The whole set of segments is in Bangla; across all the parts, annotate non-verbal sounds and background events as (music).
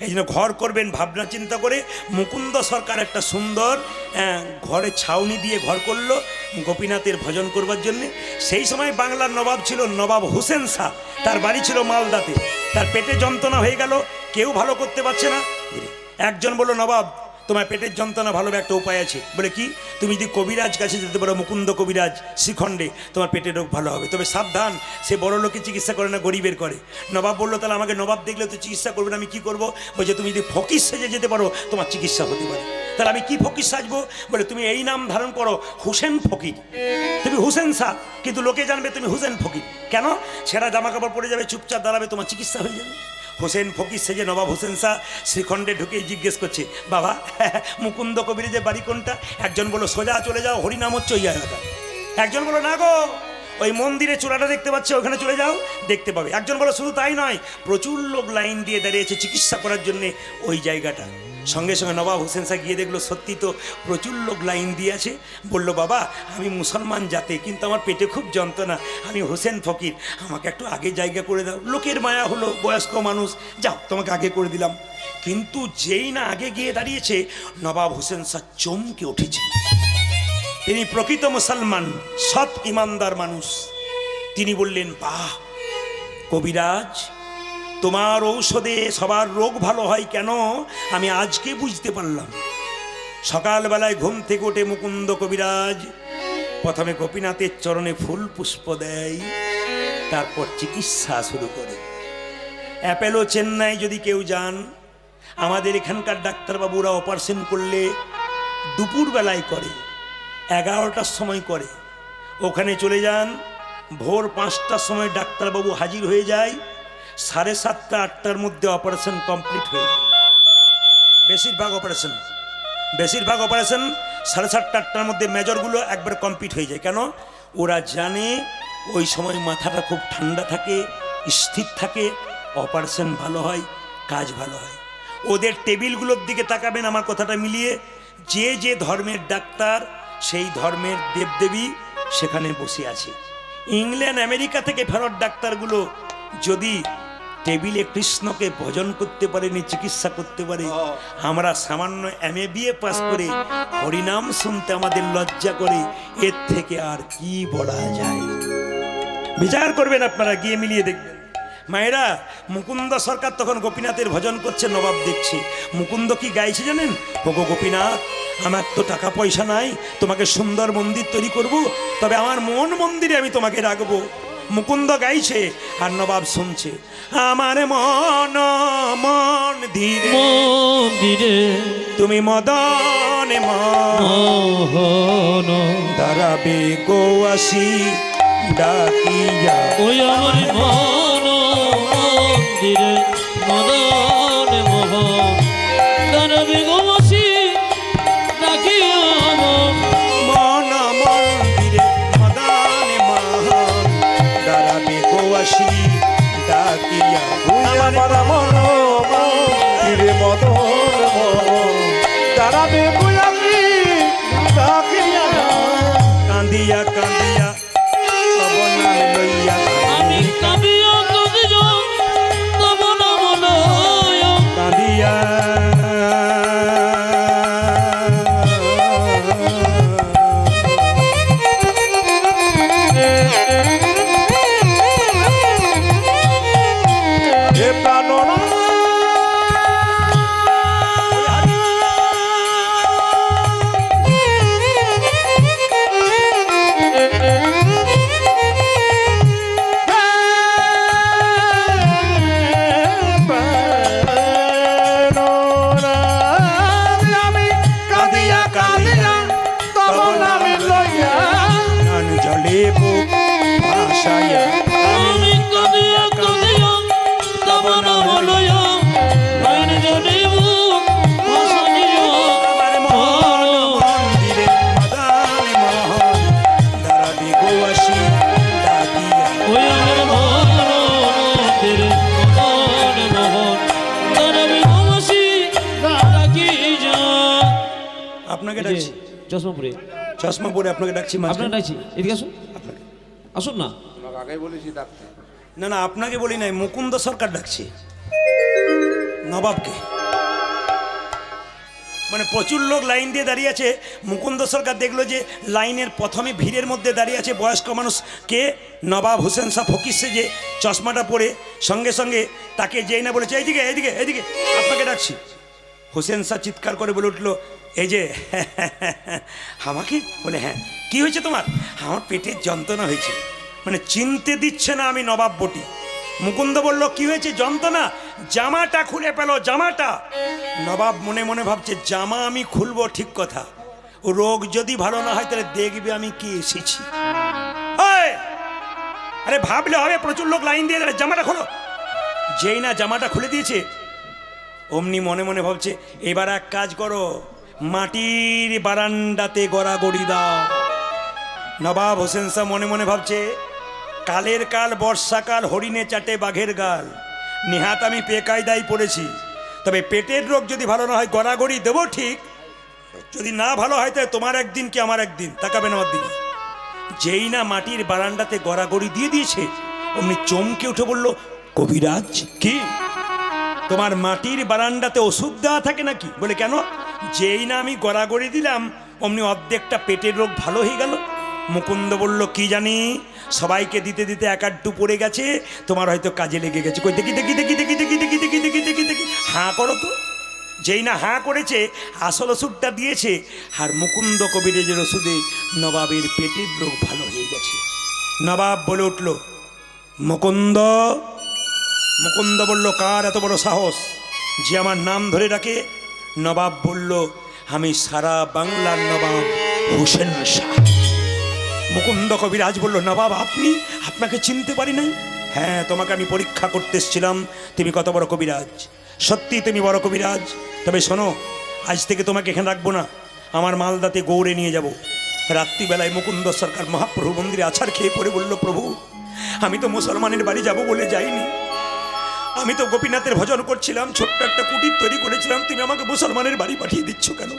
এই জন্য ঘর করবেন, ভাবনা চিন্তা করে। মুকুন্দ সরকার একটা সুন্দর ঘরে ছাউনি দিয়ে ঘর করল গোপীনাথের ভজন করবার জন্যে। সেই সময় বাংলার নবাব ছিল নবাব হুসেন শাহ। তার বাড়ি ছিল মালদাতে। তার পেটে যন্ত্রণা হয়ে গেল, কেউ ভালো করতে পারছে না। একজন বলল, নবাব তোমার পেটের যন্ত্রণা ভালো একটা উপায় আছে। বলে কি? তুমি যদি কবিরাজ কাছে যেতে পারো, মুকুন্দ কবিরাজ শ্রীখণ্ডে, তোমার পেটের রোগ ভালো হবে। তবে সাবধান, সে বড় লোকের চিকিৎসা করে না গরিবের করে। নবাব বলল, তাহলে আমাকে নবাব দেখলে তো চিকিৎসা করবে না, আমি কি করব? বলছে, তুমি যদি ফকির সেজে যেতে পারো, তোমার চিকিৎসা হতে পারে। তাহলে আমি কি ফকির সাজবো? বলে, তুমি এই নাম ধারণ করো, হুসেন ফকির। তুমি হুসেন শাহ কিন্তু লোকে জানবে তুমি হুসেন ফকির। কেন? ছেঁড়া জামা কাপড় পরে যাবে, চুপচাপ দাঁড়াবে, তোমার চিকিৎসা হয়ে যাবে। হোসেন ফকির সেজে নবাব হোসেন শাহ, শ্রীখণ্ডে ঢুকে জিজ্ঞেস করছে, বাবা, (laughs) মুকুন্দ কবির যে বাড়ি কোনটা? একজন বলো সোজা চলে যাও, হরিনাম হচ্ছে ওই একজন বলো না গো ওই মন্দিরে চূড়াটা দেখতে পাচ্ছে, ওখানে চলে যাও, দেখতে পাবে। একজন বলো, শুধু তাই নয়, প্রচুর লোক লাইন দিয়ে দাঁড়িয়েছে চিকিৎসা করার জন্যে ওই জায়গাটা। সঙ্গে সঙ্গে নবাব হোসেন শাহ গিয়ে দেখল, সত্যি তো প্রচুর লোক লাইন দিয়ে আছে। বলল, বাবা, আমি মুসলমান জাতে, কিন্তু আমার পেটে খুব যন্ত্রণা। আমি হোসেন ফকির, আমাকে একটু আগে জায়গা করে দাও। লোকের মায়া হলো, বয়স্ক মানুষ, যাও, তোমাকে আগে করে দিলাম। কিন্তু যেই না আগে গিয়ে দাঁড়িয়েছে, নবাব হোসেন শাহ চমকে উঠেছে। তিনি প্রকৃত মুসলমান, সৎ ইমানদার মানুষ। তিনি বললেন, বাহ, কবিরাজ, তোমার ঔষধে সবার রোগ ভালো হয় কেন? আমি আজকে বুঝতে পারলাম। সকালবেলায় ঘুম থেকে ওঠে মুকুন্দ কবিরাজ প্রথমে গোপীনাথের চরণে ফুল পুষ্প দেয়, তারপর চিকিৎসা শুরু করে। অ্যাপেলো চেন্নাই যদি কেউ যান, আমাদের এখানকার ডাক্তারবাবুরা অপারেশন করলে দুপুরবেলায় করে। এগারোটার সময় করে। ওখানে চলে যান। ভোর পাঁচটার সময় ডাক্তারবাবু হাজির হয়ে যায়। সাড়ে সাতটা, আটটার মধ্যে অপারেশন কমপ্লিট হয়ে যায়। বেশিরভাগ অপারেশন। বেশিরভাগ অপারেশন সাড়ে সাতটা, আটটার মধ্যে মেজরগুলো একবার কমপ্লিট হয়ে যায়। কেন? ওরা জানে ওই সময় মাথাটা খুব ঠান্ডা থাকে, স্থির থাকে, অপারেশন ভালো হয়, কাজ ভালো হয়। ওদের টেবিলগুলোর দিকে তাকাবেন, আমার কথাটা মিলিয়ে। যে যে ধর্মের ডাক্তার সেই ধর্মের দেবদেবী সেখানে বসে আছে। ইংল্যান্ড আমেরিকা থেকে ফেরত ডাক্তারগুলো যদি টেবিলে কৃষ্ণকে ভজন করতে পারেনি চিকিৎসা করতে পারে আমরা সামান্য এম এ বিএ পাস করে হরিনাম শুনতে আমাদের লজ্জা করে এর থেকে আর কি বলা যায়? বিচার করবেন আপনারা গিয়ে মিলিয়ে দেখবেন। মায়েরা মুকুন্দ সরকার তখন গোপীনাথের ভজন করছে নবাব দেখছে। মুকুন্দ কি গাইছে জানেন? ওগো গোপীনাথ আমার তো টাকা পয়সা নাই তোমাকে সুন্দর মন্দির তৈরি করব তবে আমার মন মন্দিরে আমি তোমাকে রাখব। মুকুন্দ গাইছে আর নবাব শুনছে আমার মন মন ধীরে। মন্দিরে। তুমি মদনে মন। দাঁড়াবে গো আসি ডাকিয়া। ওই আমার মন মন্দিরে। মদন মোহন। দানবে গোমসি চশমাপুরে। চশমা পরে আপনাকে ডাকছি আপনার ডাকছি? এদিকে আসুন। আসুন না। আগে বলেছি ডাক্তার না না আপনাকে বলি নাই মুকুন্দ সরকার ডাকছি। নবাবকে। মানে প্রচুর লোক লাইন দিয়ে দাঁড়িয়ে আছে। মুকুন্দ সরকার দেখল যে লাইনের প্রথমে ভিড়ের মধ্যে দাঁড়িয়ে আছে বয়স্ক মানুষ। কে? নবাব হোসেন শাহ ফকির সে যে চশমাটা পরে সঙ্গে সঙ্গে তাকে যেই না বলেছে এইদিকে এইদিকে এইদিকে আপনাকে ডাকছি। হোসেন শাহ চিৎকার করে বলে উঠল, এই যে, (laughs) আমাকে? বলে হ্যাঁ কি হয়েছে তোমার? আমার পেটের যন্ত্রণা হয়েছে। মানে চিনতে দিচ্ছে না আমি নবাব বটি। মুকুন্দ বলল, কি হয়েছে? যন্ত্রণা? জামাটা খুলে পেল, জামাটা? নবাব মনে মনে ভাবছে, জামা আমি খুলবো, ঠিক কথা। রোগ যদি ভালো না হয়, তাহলে দেখবে আমি কি এসেছি! আরে, ভাবলে হবে, প্রচুর লোক লাইন দিয়ে জামাটা খোলো। যেই না জামাটা খুলে দিয়েছে অমনি মনে মনে ভাবছে, এবার এক কাজ করো, মাটির বারান্দাতে গড়াগড়ি দাও। নবাব হোসেন শাহ মনে মনে ভাবছে, কালের কাল, বর্ষাকাল, হরিণে চাটে বাঘের গাল। নিহাত আমি পেকায়দাই পড়েছি। তবে পেটের রোগ যদি ভালো না হয়, গড়াগড়ি দেবো ঠিক। যদি না ভালো হয়, তাহলে তোমার একদিন কি আমার একদিন? তাকাবেন আমার দিকে। যেই না মাটির বারান্দাতে গড়াগড়ি দিয়ে দিয়েছে, অমনি চমকে উঠে বলল, কবিরাজ, কি? তোমার মাটির বারান্দাতে ওষুধ দেওয়া থাকে নাকি বলে কেন যেই না আমি গড়াগড়ি দিলাম অমনি অর্ধেকটা পেটের রোগ ভালো হয়ে গেল মুকুন্দ বলল কি জানি সবাইকে দিতে দিতে এক আড্ডু পড়ে গেছে তোমার হয়তো কাজে লেগে গেছে কই দেখি দেখি দেখি দেখি দেখি দেখি দেখি দেখি দেখি দেখি হাঁ করো তো যেই না হাঁ করেছে আসল ওষুধটা দিয়েছে আর মুকুন্দ কবিরেজের ওষুধে নবাবের পেটের রোগ ভালো হয়ে গেছে নবাব বলে উঠল মুকুন্দ মুকুন্দ বলল, কার এত বড় সাহস? যে আমার নাম ধরে ডাকে? নবাব বলল, আমি সারা বাংলার নবাব হোসেন শাহ। মুকুন্দ কবিরাজ বলল, নবাব, আপনি? আপনাকে চিনতে পারি নাই? হ্যাঁ তোমাকে আমি পরীক্ষা করতে এসেছিলাম। তুমি কত বড় কবিরাজ? সত্যি তুমি বড় কবিরাজ। তবে শোনো, আজ থেকে তোমাকে এখানে রাখব না। আমার মালদাতে গৌড়ে নিয়ে যাব। রাত্রিবেলায় মুকুন্দ সরকার মহাপ্রভু মন্দিরে আছাড় খেয়ে পড়ে বলল, প্রভু, আমি তো মুসলমানের বাড়ি যাব বলে যাইনি। আমি তো গোপীনাথের ভজন করছিলাম, ছোট্ট একটা কুটির তৈরি করেছিলাম, তুমি আমাকে মুসলমানের বাড়ি পাঠিয়ে দিচ্ছ কেন?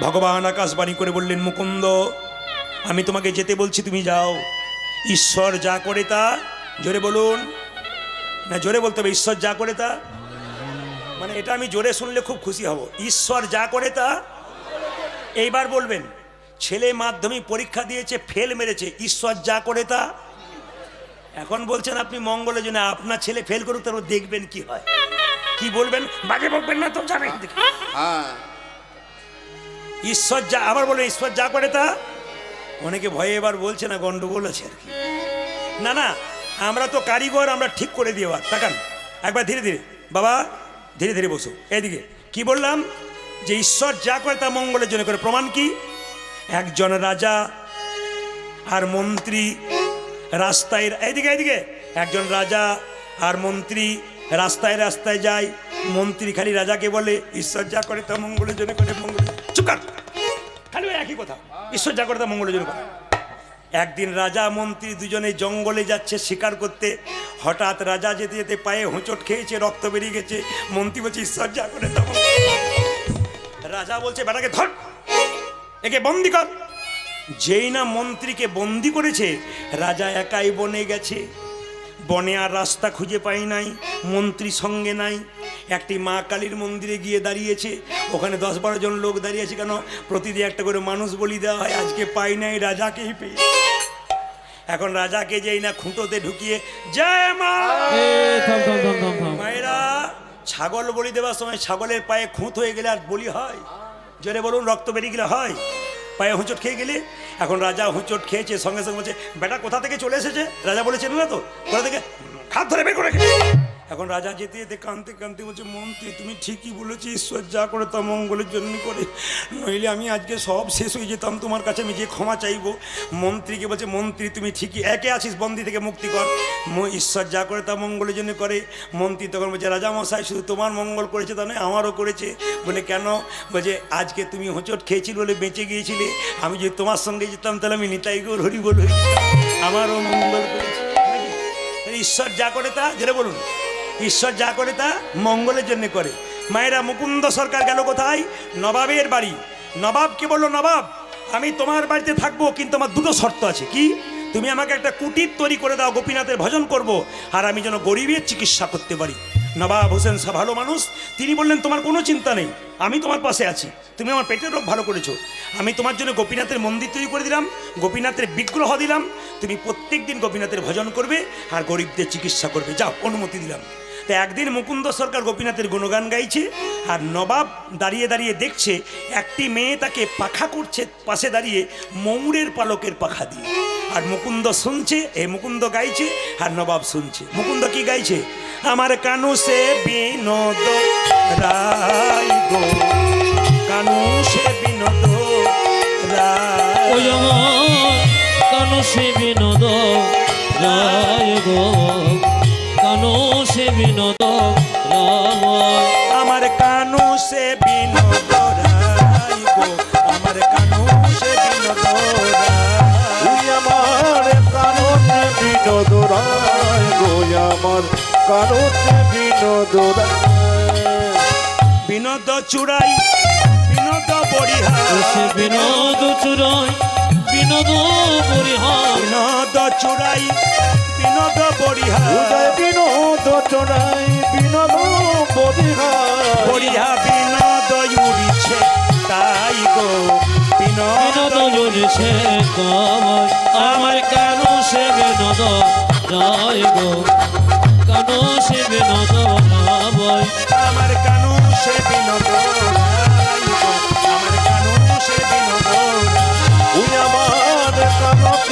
ভগবান আকাশবাণী করে বললেন, মুকুন্দ, আমি তোমাকে যেতে বলছি, তুমি যাও। ঈশ্বর যা করে তা, জোরে বলুন। না, জোরে বলতে হবে, ঈশ্বর যা করে তা। মানে এটা আমি জোরে শুনলে খুব খুশি হব। ঈশ্বর যা করে তা, এইবার বলবেন, ছেলে মাধ্যমিক পরীক্ষা দিয়েছে, ফেল মেরেছে, ঈশ্বর যা করে তা এখন বলছেন আপনি মঙ্গলের জন্য আপনার ছেলে ফেল করুক তারপর দেখবেন কি হয়। কি বলবেন? বাজে বকবেন না তো যাবেন হ্যাঁ। ঈশ্বর যা আবার বলে ঈশ্বর যা করে তা? অনেকে ভয়ে এবার বলছে না গন্ডগোল আছে আর কি। না না আমরা তো কারিগর আমরা ঠিক করে দিই আবার তাকান একবার ধীরে ধীরে। বাবা ধীরে ধীরে বসো এদিকে। কি বললাম? যে ঈশ্বর যা করে তা মঙ্গলের জন্য করে। প্রমাণ কি? একজন রাজা আর মন্ত্রী রাস্তায়, এইদিকে এইদিকে। একজন রাজা আর মন্ত্রী রাস্তায় রাস্তায় যায়। মন্ত্রী খালি রাজাকে বলে, ঈশ্বর যা করে তা মঙ্গলের জন্য করে মঙ্গল চুপ কর। খালি একই কথা। ঈশ্বর যা করে তা মঙ্গলের জন্য করে। একদিন রাজা, মন্ত্রী দুজনে জঙ্গলে যাচ্ছে শিকার করতে। হঠাৎ রাজা যেতে যেতে পায়ে হোঁচট খেয়েছে, রক্ত বেরিয়ে গেছে। মন্ত্রী বলছে, ঈশ্বর যা করে তা মঙ্গল-" রাজা বলছে, বেটাকে ধর, একে বন্দি কর। যেই না মন্ত্রীকে বন্দি করেছে রাজা একাই বনে গেছে। বনে আর রাস্তা খুঁজে পাই নাই মন্ত্রী সঙ্গে নাই। একটি মা কালীর মন্দিরে গিয়ে দাঁড়িয়েছে। ওখানে দশ বারো জন লোক দাঁড়িয়েছে কেন? প্রতিদিন একটা করে মানুষ বলি দেওয়া হয় আজকে পাই নাই রাজাকেই পেয়ে। এখন রাজাকে যেই না খুঁটোতে ঢুকিয়ে জয় মা! মায়েরা ছাগল বলি দেওয়ার সময় ছাগলের পায়ে খুঁত হয়ে গেলে আর বলি হয়? জোরে বলুন রক্ত বেরিয়ে গেলে হয়? পায়ে হুঁচট খেয়ে গেলি? এখন রাজা হুঁচট খেয়েছে, সঙ্গে সঙ্গে বলছে, বেটা, কোথা থেকে চলে এসেছে? রাজা বলেছে না তো, কোথা থেকে? খাত ধরে বের করে এখন রাজা যেতে যেতে কাঁদতে কাঁদতে বলছে, মন্ত্রী, তুমি ঠিকই বলেছি, ঈশ্বর যা করে তা মঙ্গলের জন্য করে। নইলে আমি আজকে সব শেষ হয়ে যেতাম, তোমার কাছে আমি যে ক্ষমা চাইব। মন্ত্রীকে বলছে, মন্ত্রী, তুমি ঠিকই একে আছিস, বন্দি থেকে মুক্তি কর। ঈশ্বর যা করে তা মঙ্গলের জন্য করে। মন্ত্রী তখন বলছে রাজা মশাই শুধু তোমার মঙ্গল করেছে তা নয়, আমারও করেছে। বলে, কেন? বলছে, আজকে তুমি হোঁচট খেয়েছিল বলে বেঁচে গিয়েছিলে। আমি যদি তোমার সঙ্গে যেতাম, তাহলে আমি নিতাই গৌর হরি বল আমারও মঙ্গল করেছে। ঈশ্বর যা করে তা যেটা বলুন। ঈশ্বর যা করে তা মঙ্গলের জন্য করে। মায়েরা, মুকুন্দ সরকার গেল কোথায়? নবাবের বাড়ি। নবাব নবাবকে বলল, নবাব, আমি তোমার বাড়িতে থাকব, কিন্তু আমার দুটো শর্ত আছে। কি? তুমি আমাকে একটা কুটির তৈরি করে দাও, গোপীনাথের ভজন করব, আর আমি যেন গরিবের চিকিৎসা করতে পারি। নবাব হোসেন শাহ ভালো মানুষ, তিনি বললেন, তোমার কোনো চিন্তা নেই, আমি তোমার পাশে আছি, তুমি আমার পেটের রোগ ভালো করেছ। আমি তোমার জন্য গোপীনাথের মন্দির তৈরি করে দিলাম, গোপীনাথের বিগ্রহ দিলাম, তুমি প্রত্যেক দিন গোপীনাথের ভজন করবে, আর গরিবদের চিকিৎসা করবে। যাও, অনুমতি দিলাম। তো একদিন মুকুন্দ সরকার গোপীনাথের গুণগান গাইছে, আর নবাব দাঁড়িয়ে দাঁড়িয়ে দেখছে একটি মেয়ে তাকে পাখা করছে, পাশে দাঁড়িয়ে ময়ূরের পালকের পাখা দিয়ে। আর মুকুন্দ শুনছে, এ মুকুন্দ গাইছে, আর নবাব শুনছে। মুকুন্দ কি গাইছে? আমার কানু সে বিনোদ রায় কানু সে বিনোদ রায় সে বিনোদ রায় গো। কানো সে বিনোদ রায় আমার কানু সে বিনোদ রায় গো। আমার কানু সে বিনোদ রায় তুই আমার কাননে বিনোদ রায় গো। আমার কাননে বিনোদ রায় বিনোদ চূড়াই বিনোদ বড়িহার সে বিনোদ চুরাই বিনোদ পরিহার বিনোদ চূড়াই বিনোদ বড়িহার উদয় বিনোদ চড়াই বিনোদ বদিহার বড়িয়া বিনোদ উড়িছে তাই গো বিনোদ। জুড়েছে কামাই আমার কেন সে বিনোদ? রায় গো কানো সে বিনোদ আমার কানু সে বিনোদ?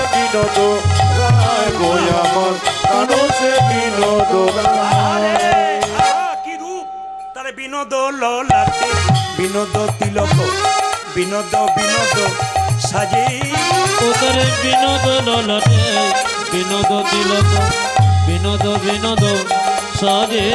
কাননে বিনোদ রায় আমার কাননে বিনোদ রায় আরে, আহা, কি রূপ তারে বিনোদ তিলক বিনোদ বিনোদ সাজে তোদের বিনোদ বিনোদ তিলক বিনোদ বিনোদ সাজে